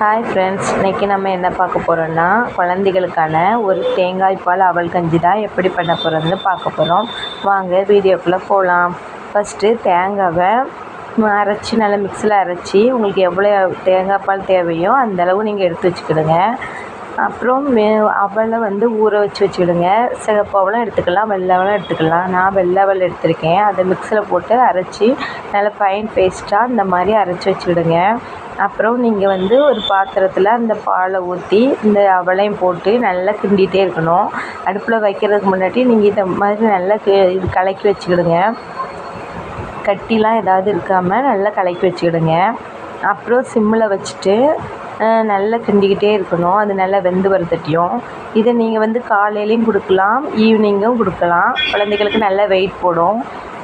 Hi friends இன்றைக்கி நம்ம என்ன பார்க்க போகிறோன்னா குழந்தைகளுக்கான ஒரு தேங்காய் பால் அவல் கஞ்சி தான் எப்படி பண்ண போகிறோம்னு பார்க்க போகிறோம் வாங்க வீடியோக்குள்ளே போகலாம் ஃபஸ்ட்டு தேங்காவை அரைச்சி நல்லா மிக்ஸில் அரைச்சி உங்களுக்கு எவ்வளோ தேங்காய் பால் தேவையோ அந்தளவு நீங்கள் எடுத்து வச்சுக்கிடுங்க. அப்புறம் அவளை அவலை வந்து ஊற வச்சு வச்சுக்கிடுங்க. சிகப்பு எடுத்துக்கலாம் வெள்ளை எடுத்துக்கலாம். நான் வெள்ளை அவல் எடுத்திருக்கேன். அதை மிக்ஸியில் போட்டு அரைச்சி நல்லா ஃபைன் பேஸ்ட்டாக இந்த மாதிரி அரைச்சி வச்சுக்கிடுங்க. அப்புறம் நீங்கள் வந்து ஒரு பாத்திரத்தில் அந்த பாலை ஊற்றி இந்த அவலையும் போட்டு நல்லா கிண்டிகிட்டே இருக்கணும். அடுப்பில் வைக்கிறதுக்கு முன்னாடி நீங்கள் இதை மாதிரி நல்லா இது கலக்கி வச்சுக்கிடுங்க. கட்டிலாம் ஏதாவது இருக்காமல் நல்லா கலக்கி வச்சுக்கிடுங்க. அப்புறம் சிம்மில் வச்சுட்டு நல்லா கிண்டிக்கிட்டே இருக்கணும். அது நல்லா வெந்து வரத்தட்டியும் இதை நீங்கள் வந்து காலையிலையும் கொடுக்கலாம் ஈவினிங்கும் கொடுக்கலாம். குழந்தைகளுக்கு நல்லா வெயிட் போடும்.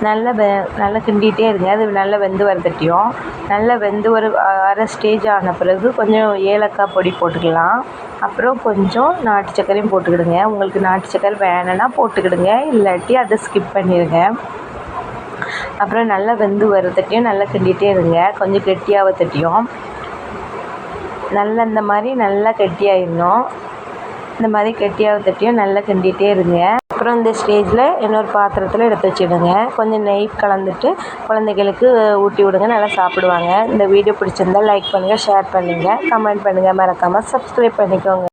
நல்லா வெ நல்லா கிண்டிகிட்டே இருங்க. அது நல்லா வெந்து வரத்தட்டியும் நல்லா வெந்து ஒரு அரை ஸ்டேஜ் ஆன பிறகு கொஞ்சம் ஏலக்காய் பொடி போட்டுக்கலாம். அப்புறம் கொஞ்சம் நாட்டு சக்கரையும் போட்டுக்கிடுங்க. உங்களுக்கு நாட்டு சக்கரை வேணும்னா போட்டுக்கிடுங்க. இல்லாட்டி அதை ஸ்கிப் பண்ணிடுங்க அப்புறம் நல்லா வெந்து வரத்தட்டியும் நல்லா கிண்டிகிட்டே இருங்க. கொஞ்சம் கெட்டியாக தட்டியும் நல்லா இந்த மாதிரி நல்லா கெட்டியாயிடணும். இந்த மாதிரி கெட்டியாக தட்டியும் நல்லா கிண்டிகிட்டே இருங்க. அப்புறம் இந்த ஸ்டேஜில் இன்னொரு பாத்திரத்தில் எடுத்து வச்சுடுங்க. கொஞ்சம் நெய் கலந்துட்டு குழந்தைகளுக்கு ஊட்டி விடுங்க நல்லா சாப்பிடுவாங்க. இந்த வீடியோ பிடிச்சிருந்தா லைக் பண்ணுங்கள் ஷேர் பண்ணுங்கள் கமெண்ட் பண்ணுங்கள் மறக்காமல் சப்ஸ்கிரைப் பண்ணிக்கோங்க.